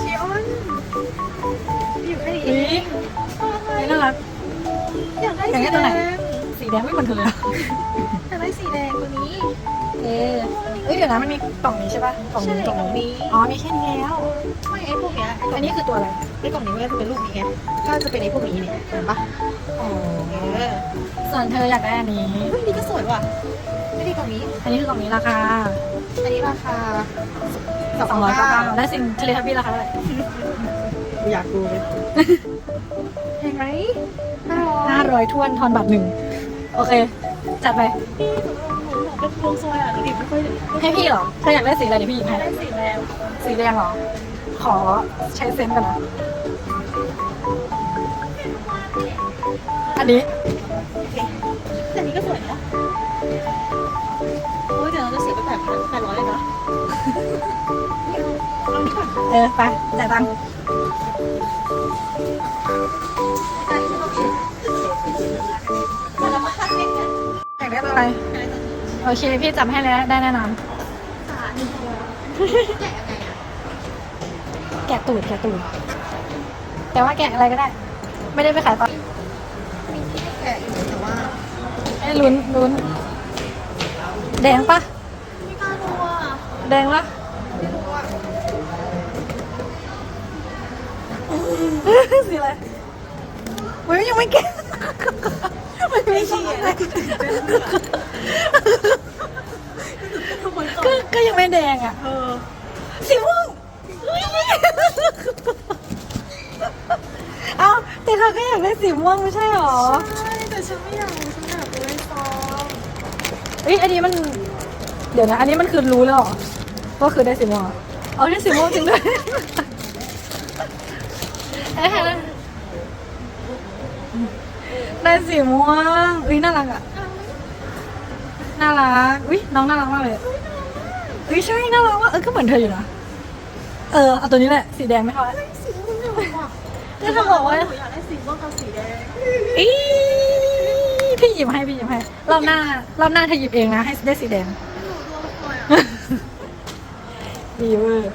ชิออนอยู่แค่นี้เอนี่งนี่น่ารักอยากได้อยากสีได้แดตัวไหน แดงไม่เหมือนเธอเลยอะอยากได้สีแดงตัวนี้ เอ๊ะเอ้ยเดี๋ยวนะมันมีกล่องนี้ใช่ป่ะกล่องใช่นี้กล่องนี้อ๋อมีแค่นี้แล้ว ไม่ไอ้พวกเนี้ยอันนี้คือตัวอะไรไอ้กล่องนี้มันก็จะเป็นรูปนี้ไงก็จะเป็นไอ้พวกนี้เนี่ยเห็นปะอ๋อเออส่วนเธออยากได้อันนี้ เฮ้ยนี่ก็สวยว่ะไม่ได้กล่องนี้ อันนี้คือกล่องนี้ราคาอันนี้ราคาสองร้อยเก้าเก้าได้สิ่งทะเลทับบี้ราคาเท่าไหร่กูอยากดูเลยเห็นไหมห้าร้อยห้าร้อยทวนทอนบาทหนึ่ง โอเค จัดไปพี่หนูหนูเป็นพวงซวยอะหนูดิบไม่ค่อยให้พี่เหรอเธออยากได้สีอะไรเดี๋ยวพี่หยิบให้ ได้สีแดงสีแดงเหรอ ขอใช้เซนส์กันนะ อันนี้ แต่นี้ก็สวยนะโอ้ยเดี๋ยวเราจะเสียไปแบบแปดร้อยเลยนะเอาดีกว่าเออ ไปจ่ายตังค์ได้ที่เราเขีย ได้ตัวอะไรโอเค พี่จับให้แล้วได้แน่นอนสาดีตัวแกะยังไงอะแกะตูดแกะตูด แต่ว่าแกะอะไรก็ได้ ไม่ได้ไปขายตอนมีที่ให้แกะอยู่แต่ว่าไอ้ลุ้นลุ้น แดงปะไม่กล้าดูอะแดงปะไม่รู้อะสีอะไรเฮ้ยยังไม่แกะมัน ไม่ใช่อะไรก็ก็ยังไม่แดงอะเออสีม่วงเอ้าแต่เธอก็อยากได้สีม่วงไม่ใช่หรอ ใช่แต่ฉันไม่อยากฉันอยากไปเล่นซองเอ้ยอันนี้มัน เดี๋ยวนะ อันนี้มันคือรู้แล้วเหรอว่าคือได้สีม่วงเหรอเอาได้สีม่วงจริงด้วยเอ้ย ได้สีม่วง อุ้ยน่ารักอะ น่ารัก อุ้ยน้องน่ารักมากเลย อุ้ยใช่น่ารักมากเออก็เหมือนเธออยู่นะ เออเอาตัวนี้แหละสีแดงไม่เท่าไหร่สีม่วงเนี่ยว่ะก็เธอบอกว่าหนูอยากได้สีม่วงกับสีแดงอีพี่หยิบให้พี่หยิบให้รอบหน้ารอบหน้าเธอหยิบเองนะให้ได้สีแดงหนูดูหน่อยอะดีเวอร์